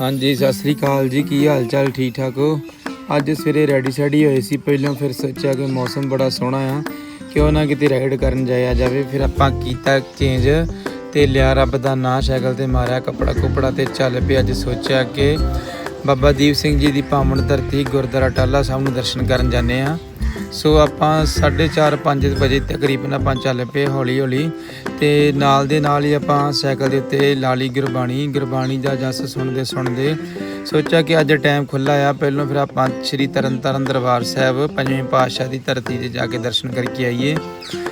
ਹਾਂਜੀ, ਸਤਿ ਸ੍ਰੀ ਅਕਾਲ ਜੀ, ਕੀ ਹਾਲ ਚਾਲ ਠੀਕ ਠਾਕ ਹੋ? ਅੱਜ ਸਵੇਰੇ ਰੈਡੀ ਸੈਡੀ ਹੋਏ ਸੀ, ਪਹਿਲਾਂ ਫਿਰ ਸੋਚਿਆ ਕਿ ਮੌਸਮ ਬੜਾ ਸੋਹਣਾ ਆ, ਕਿਉਂ ਨਾ ਕਿਤੇ ਰਾਈਡ ਕਰਨ ਜਾਇਆ ਜਾਵੇ, ਫਿਰ ਆਪਾਂ ਕੀਤਾ ਚੇਂਜ ਤੇ ਲਿਆ ਰੱਬ ਦਾ ਨਾਂ ਸੈਕਲ ਤੇ ਮਾਰਿਆ ਕੱਪੜਾ ਕੁਪੜਾ ਤੇ ਚੱਲ ਪਿਆ ਅੱਜ ਸੋਚਿਆ ਕਿ ਬਾਬਾ ਦੀਪ ਸਿੰਘ ਜੀ ਦੀ ਪਾਵਨ ਧਰਤੀ ਗੁਰਦੁਆਰਾ ਟਾਲਾ ਸਾਹਿਬ ਨੂੰ ਦਰਸ਼ਨ ਕਰਨ ਜਾਂਦੇ ਆ ਸੋ ਆਪਾਂ 4:30 5 ਵਜੇ ਤਕਰੀਬਨ ਆਪਾਂ ਚੱਲ ਪਏ ਹੌਲੀ ਹੌਲੀ ਤੇ ਨਾਲ ਦੇ ਨਾਲ ਹੀ ਆਪਾਂ ਸਾਈਕਲ ਦੇ ਉੱਤੇ ਲਾਲੀ ਗੁਰਬਾਣੀ। ਗੁਰਬਾਣੀ ਦਾ ਜਸ ਸੁਣਦੇ ਸੁਣਦੇ ਸੋਚਿਆ ਕਿ ਅੱਜ ਟਾਈਮ ਖੁੱਲਾ ਆ। ਪਹਿਲਾਂ ਫਿਰ ਆਪਾਂ ਸ੍ਰੀ ਤਰਨਤਾਰਨ ਦਰਬਾਰ ਸਾਹਿਬ ਪੰਜਵੇਂ ਪਾਤਸ਼ਾਹ ਦੀ ਧਰਤੀ ਤੇ ਜਾ ਕੇ ਦਰਸ਼ਨ ਕਰਕੇ ਆਈਏ।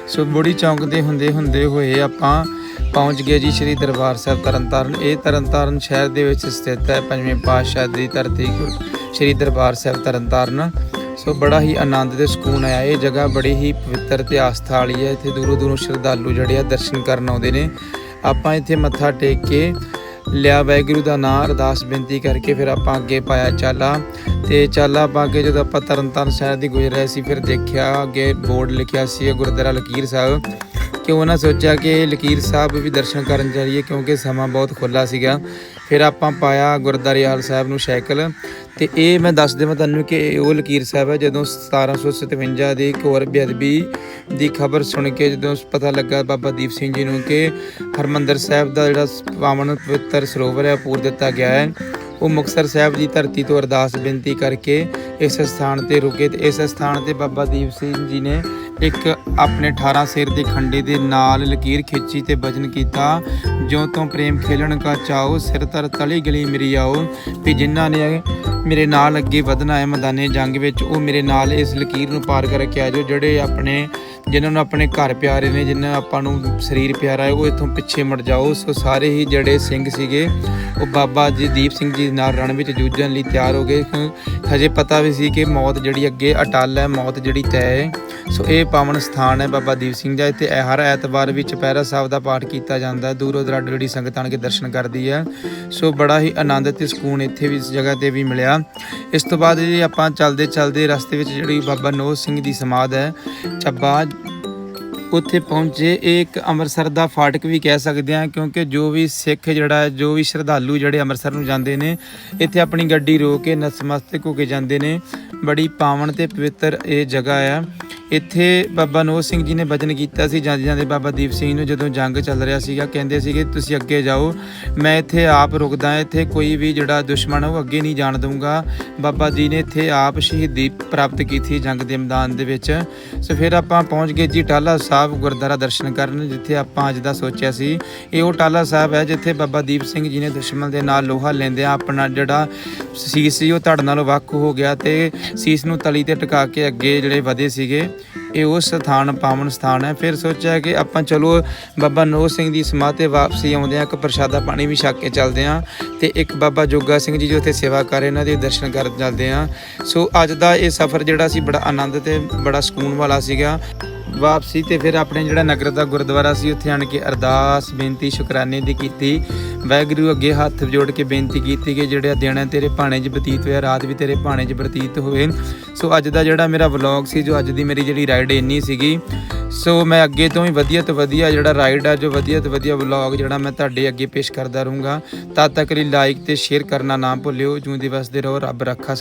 ਸੋ ਬੋੜੀ ਚੌਂਕ ਦੇ ਹੁੰਦੇ ਹੁੰਦੇ ਹੋਏ ਆਪਾਂ ਪਹੁੰਚ ਗਏ ਜੀ ਸ੍ਰੀ ਦਰਬਾਰ ਸਾਹਿਬ ਤਰਨਤਾਰਨ। ਇਹ ਤਰਨਤਾਰਨ ਸ਼ਹਿਰ ਦੇ ਵਿੱਚ ਸਥਿਤ ਹੈ, ਪੰਜਵੇਂ ਪਾਤਸ਼ਾਹ ਦੀ ਧਰਤੀ ਸ੍ਰੀ ਦਰਬਾਰ ਸਾਹਿਬ ਤਰਨਤਾਰਨ। ਸੋ ਬੜਾ ਹੀ ਆਨੰਦ ਤੇ ਸਕੂਨ ਆਇਆ। ਇਹ ਜਗ੍ਹਾ ਬੜੀ ਹੀ ਪਵਿੱਤਰ ਤੇ ਆਸਥਾ ਵਾਲੀ ਹੈ। ਇੱਥੇ ਦੂਰੋਂ ਦੂਰੋਂ ਸ਼ਰਧਾਲੂ ਜਿਹੜੇ ਆ ਦਰਸ਼ਨ ਕਰਨ ਆਉਂਦੇ ਨੇ। ਆਪਾਂ ਇੱਥੇ ਮੱਥਾ ਟੇਕ ਕੇ ਲਿਆ ਵਾਹਿਗੁਰੂ ਦਾ ਨਾਮ ਅਰਦਾਸ ਬੇਨਤੀ ਕਰਕੇ ਫਿਰ ਆਪਾਂ ਅੱਗੇ ਪਾਇਆ ਚਾਲਾ। ਤੇ ਚਾਲਾ ਪਾ ਕੇ ਜਦੋਂ ਆਪਾਂ ਤਰਨਤਾਰਨ ਸ਼ਹਿਰ ਦੀ ਗੁਜ਼ਰ ਰਹੇ ਸੀ, ਫਿਰ ਦੇਖਿਆ ਅੱਗੇ ਬੋਰਡ ਲਿਖਿਆ ਸੀ ਗੁਰਦੁਆਰਾ ਲਕੀਰ ਸਾਹਿਬ। ਕਿ ਉਹਨਾਂ ਸੋਚਿਆ ਕਿ ਲਕੀਰ ਸਾਹਿਬ ਵੀ ਦਰਸ਼ਨ ਕਰਨ ਜਾਈਏ, ਕਿਉਂਕਿ ਸਮਾਂ ਬਹੁਤ ਖੁੱਲਾ ਸੀਗਾ। ਫਿਰ ਆਪਾਂ ਪਾਇਆ ਗੁਰਦੁਆਰੇ ਹਾਲ ਸਾਹਿਬ ਨੂੰ ਸਾਈਕਲ ਤੇ ਇਹ ਮੈਂ ਦੱਸ ਦੇਵਾਂ ਤੁਹਾਨੂੰ ਕਿ ਇਹ ਉਹ ਲਕੀਰ ਸਾਹਿਬ ਹੈ ਜਦੋਂ 1757 ਦੀ ਘੋਰ ਬੇਅਦਬੀ ਦੀ ਖਬਰ ਸੁਣ ਕੇ ਜਦੋਂ ਪਤਾ ਲੱਗਾ ਬਾਬਾ ਦੀਪ ਸਿੰਘ ਜੀ ਨੂੰ ਕਿ ਹਰਮੰਦਰ ਸਾਹਿਬ ਦਾ ਜਿਹੜਾ ਪਾਵਨ ਪਵਿੱਤਰ ਸਰੋਵਰ ਹੈ ਪੂਰ ਦਿੱਤਾ ਗਿਆ ਹੈ। ਉਹ ਮੁਕਤਸਰ ਸਾਹਿਬ ਦੀ ਧਰਤੀ ਤੋਂ ਅਰਦਾਸ ਬੇਨਤੀ ਕਰਕੇ ਇਸ ਸਥਾਨ ਤੇ ਰੁਕੇ ਤੇ ਇਸ ਸਥਾਨ ਤੇ ਬਾਬਾ ਦੀਪ ਸਿੰਘ ਜੀ ਨੇ ਇੱਕ ਆਪਣੇ 18 ਸਿਰ ਦੇ ਖੰਡੇ ਦੇ ਨਾਲ ਲਕੀਰ ਖਿੱਚੀ ਤੇ ਭਜਨ ਕੀਤਾ। ਜੋ ਤੋਂ ਪ੍ਰੇਮ ਖੇਲਣ ਕਾ ਚਾਓ ਸਿਰ ਤਰ ਤਲੀ ਗਲੀ ਮੇਰੀ ਆਓ। ਵੀ ਜਿਨ੍ਹਾਂ ਨੇ ਮੇਰੇ ਨਾਲ ਅੱਗੇ ਵਧਣਾ ਹੈ ਮੈਦਾਨੇ ਜੰਗ ਵਿੱਚ, ਉਹ ਮੇਰੇ ਨਾਲ ਇਸ ਲਕੀਰ ਨੂੰ ਪਾਰ ਕਰਕੇ ਆ ਜਾਓ, ਜਿਹੜੇ ਆਪਣੇ ਜਿਨ੍ਹਾਂ ਨੂੰ ਆਪਣੇ ਘਰ ਪਿਆਰੇ ਨੇ, ਜਿਨ੍ਹਾਂ ਆਪਾਂ ਨੂੰ ਸਰੀਰ ਪਿਆਰਾ ਹੈ, ਉਹ ਇੱਥੋਂ ਪਿੱਛੇ ਮੜ ਜਾਓ। ਸੋ ਸਾਰੇ ਹੀ ਜਿਹੜੇ ਸਿੰਘ ਸੀਗੇ, ਉਹ ਬਾਬਾ ਜੀ ਦੀਪ ਸਿੰਘ ਜੀ ਨਾਲ ਰਣ ਵਿੱਚ ਜੂਝਣ ਲਈ ਤਿਆਰ ਹੋ ਗਏ। ਹਜੇ ਪਤਾ ਵੀ ਸੀ ਕਿ ਮੌਤ ਜਿਹੜੀ ਅੱਗੇ ਅਟਲ ਹੈ, ਮੌਤ ਜਿਹੜੀ ਤੈਅ ਹੈ। ਸੋ ਇਹ ਪਾਵਨ ਸਥਾਨ ਹੈ ਬਾਬਾ ਦੀਪ ਸਿੰਘ ਦਾ। ਇੱਥੇ ਹਰ ਐਤਵਾਰ ਵਿੱਚ ਚੁਪਹਿਰਾ ਸਾਹਿਬ ਦਾ ਪਾਠ ਕੀਤਾ ਜਾਂਦਾ ਹੈ। ਦੂਰੋਂ ਦਰਾਡੇ ਜਿਹੜੀ ਸੰਗਤ ਆਣ ਕੇ ਦਰਸ਼ਨ ਕਰਦੀ ਹੈ। ਸੋ ਬੜਾ ਹੀ ਆਨੰਦ ਤੇ ਸਕੂਨ ਇੱਥੇ ਵੀ ਇਸ ਜਗ੍ਹਾ ਤੇ ਵੀ ਮਿਲਿਆ। ਇਸ ਤੋਂ ਬਾਅਦ ਜੀ ਆਪਾਂ ਚੱਲਦੇ ਚੱਲਦੇ ਰਸਤੇ ਵਿੱਚ ਜਿਹੜੀ ਬਾਬਾ ਨੋਹ ਸਿੰਘ ਦੀ ਸਮਾਧ ਹੈ, ਚੱਬਾ ਉੱਥੇ ਪਹੁੰਚੇ, ਇਹ ਇੱਕ ਅੰਮ੍ਰਿਤਸਰ ਦਾ ਫਾਟਕ ਵੀ ਕਹਿ ਸਕਦੇ ਹਾਂ, ਕਿਉਂਕਿ ਜੋ ਵੀ ਸਿੱਖ ਜਿਹੜਾ ਜੋ ਵੀ ਸ਼ਰਧਾਲੂ ਜਿਹੜੇ ਅੰਮ੍ਰਿਤਸਰ ਨੂੰ ਜਾਂਦੇ ਨੇ, ਇੱਥੇ ਆਪਣੀ ਗੱਡੀ ਰੋਕ ਕੇ ਨਤਮਸਤਕ ਹੋ ਕੇ ਜਾਂਦੇ ਨੇ। ਬੜੀ ਪਾਵਨ ਤੇ ਪਵਿੱਤਰ ਇਹ ਜਗ੍ਹਾ ਆ। ਇੱਥੇ ਬਾਬਾ ਨੋਹ ਸਿੰਘ ਜੀ ਨੇ ਭਜਨ ਕੀਤਾ ਸੀ, ਜਾਂਦੇ ਜਾਂਦੇ ਬਾਬਾ ਦੀਪ ਸਿੰਘ ਨੂੰ ਜਦੋਂ ਜੰਗ ਚੱਲ ਰਿਹਾ ਸੀਗਾ, ਕਹਿੰਦੇ ਸੀਗੇ, ਤੁਸੀਂ ਅੱਗੇ ਜਾਓ, ਮੈਂ ਇੱਥੇ ਆਪ ਰੁਕਦਾ ਇੱਥੇ ਕੋਈ ਵੀ ਜਿਹੜਾ ਦੁਸ਼ਮਣ ਉਹ ਅੱਗੇ ਨਹੀਂ ਜਾਣ ਦਊਂਗਾ। ਬਾਬਾ ਜੀ ਨੇ ਇੱਥੇ ਆਪ ਸ਼ਹੀਦੀ ਪ੍ਰਾਪਤ ਕੀਤੀ ਜੰਗ ਦੇ ਮੈਦਾਨ ਦੇ ਵਿੱਚ। ਸੋ ਫਿਰ ਆਪਾਂ ਪਹੁੰਚ ਗਏ ਜੀ ਟਾਲਾ ਸਾਹਿਬ ਗੁਰਦੁਆਰਾ ਦਰਸ਼ਨ ਕਰਨ, ਜਿੱਥੇ ਆਪਾਂ ਅੱਜ ਦਾ ਸੋਚਿਆ ਸੀ। ਇਹ ਉਹ ਟਾਲਾ ਸਾਹਿਬ ਹੈ ਜਿੱਥੇ ਬਾਬਾ ਦੀਪ ਸਿੰਘ ਜੀ ਨੇ ਦੁਸ਼ਮਣ ਦੇ ਨਾਲ ਲੋਹਾ ਲੈਂਦੇ ਲੈਂਦਿਆਂ ਆਪਣਾ ਜਿਹੜਾ ਸੀਸ ਸੀ ਉਹ ਧੜ ਨਾਲੋਂ ਵੱਖ ਹੋ ਗਿਆ ਤੇ ਸੀਸ ਨੂੰ ਤਲੀ ਤੇ ਟਿਕਾ ਕੇ ਅੱਗੇ ਜਿਹੜੇ ਵਧੇ ਸੀਗੇ। ਇਹ ਉਹ ਸਥਾਨ, ਪਾਵਨ ਸਥਾਨ ਹੈ। ਫਿਰ ਸੋਚਿਆ ਕਿ ਆਪਾਂ ਚਲੋ, ਬਾਬਾ ਨੋ ਸਿੰਘ ਦੀ ਸਮਾਧ ਤੇ ਵਾਪਸੀ ਆਉਂਦੇ ਆ ਇੱਕ ਪ੍ਰਸ਼ਾਦਾ ਪਾਣੀ ਵੀ ਛੱਕ ਕੇ ਚੱਲਦੇ ਆ ਤੇ ਇੱਕ ਬਾਬਾ ਜੋਗਾ ਸਿੰਘ ਜੀ ਜੋ ਉੱਥੇ ਸੇਵਾ ਕਰ ਰਹੇ ਇਹਨਾਂ ਦੇ ਦਰਸ਼ਨ ਕਰ ਚੱਲਦੇ ਆ ਸੋ ਅੱਜ ਦਾ ਇਹ ਸਫ਼ਰ ਜਿਹੜਾ ਸੀ ਬੜਾ ਆਨੰਦ ਤੇ ਬੜਾ ਸਕੂਨ ਵਾਲਾ ਸੀਗਾ। ਵਾਪਸੀ ਤੇ ਫਿਰ ਆਪਣੇ ਜਿਹੜਾ ਨਗਰ ਦਾ ਗੁਰਦੁਆਰਾ ਸੀ, ਉੱਥੇ ਆਣ ਕੇ ਅਰਦਾਸ, ਬੇਨਤੀ, ਸ਼ੁਕਰਾਨੇ ਦੀ ਕੀਤੀ। ਵਾਹਿਗੁਰੂ ਅੱਗੇ ਹੱਥ ਜੋੜ ਕੇ ਬੇਨਤੀ ਕੀਤੀ ਕਿ ਜਿਹੜਾ ਦਿਨ ਹੈ ਤੇਰੇ ਭਾਣੇ 'ਚ ਬਤੀਤ ਹੋਇਆ, ਰਾਤ ਵੀ ਤੇਰੇ ਭਾਣੇ 'ਚ ਬਤੀਤ ਹੋਵੇ ਸੋ ਅੱਜ ਦਾ ਜਿਹੜਾ ਮੇਰਾ ਵਲੌਗ ਸੀ, ਜੋ ਅੱਜ ਦੀ ਮੇਰੀ ਜਿਹੜੀ ਰਾਈਡ ਇੰਨੀ ਸੀਗੀ, ਸੋ ਮੈਂ ਅੱਗੇ ਤੋਂ ਹੀ ਵਧੀਆ ਤੋਂ ਵਧੀਆ ਜਿਹੜਾ ਰਾਈਡ ਆ, ਜੋ ਵਧੀਆ ਤੋਂ ਵਧੀਆ ਵਲੌਗ ਜਿਹੜਾ ਮੈਂ ਤੁਹਾਡੇ ਅੱਗੇ ਪੇਸ਼ ਕਰਦਾ ਰਹੂੰਗਾ। ਤਦ ਤੱਕ ਲਈ ਲਾਈਕ ਤੇ ਸ਼ੇਅਰ ਕਰਨਾ ਨਾ ਭੁੱਲਿਓ। ਜੂੰਦੀ ਵਸਦੇ ਰਹੋ, ਰੱਬ ਰੱਖਾ